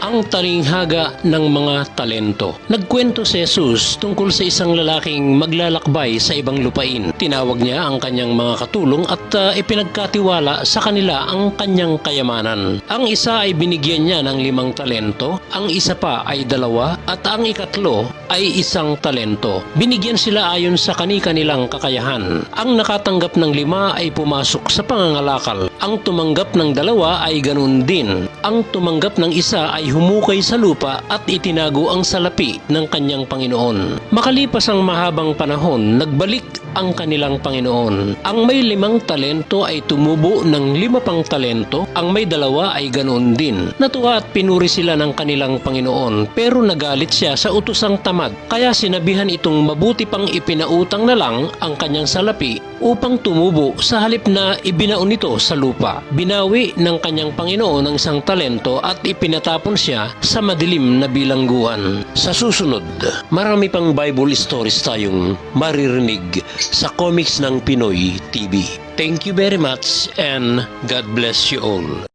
ang talinghaga ng mga talento. Nagkwento si Jesus tungkol sa isang lalaking maglalakbay sa ibang lupain. Tinawag niya ang kanyang mga katulong at uh, ipinagkatiwala sa kanila ang kanyang kayamanan. Ang isa ay binigyan niya ng limang talento, ang isa pa ay dalawa at ang ikatlo ay isang talento. Binigyan sila ayon sa kani-kanilang kakayahan. Ang nakatanggap ng lima ay pumasok sa pangangalakal. Ang tumanggap ng dalawa ay ganun din. Ang tumanggap ng isa ay humukay sa lupa at itinago ang salapi ng kanyang Panginoon. Makalipas ang mahabang panahon, nagbalik ang kanilang Panginoon. Ang may limang talento ay tumubo ng lima pang talento, ang may dalawa ay ganoon din. Natuwa at pinuri sila ng kanilang Panginoon, pero nagalit siya sa utosang tamad. Kaya sinabihan itong mabuti pang ipinautang na lang ang kanyang salapi upang tumubo sa halip na ibinaon ito sa lupa. Binawi ng kanyang Panginoon ang isang talento at ipinatapon siya sa madilim na bilangguan. Sa susunod, marami pang Bible stories tayong maririnig sa comics ng Pinoy TV. Thank you very much and God bless you all.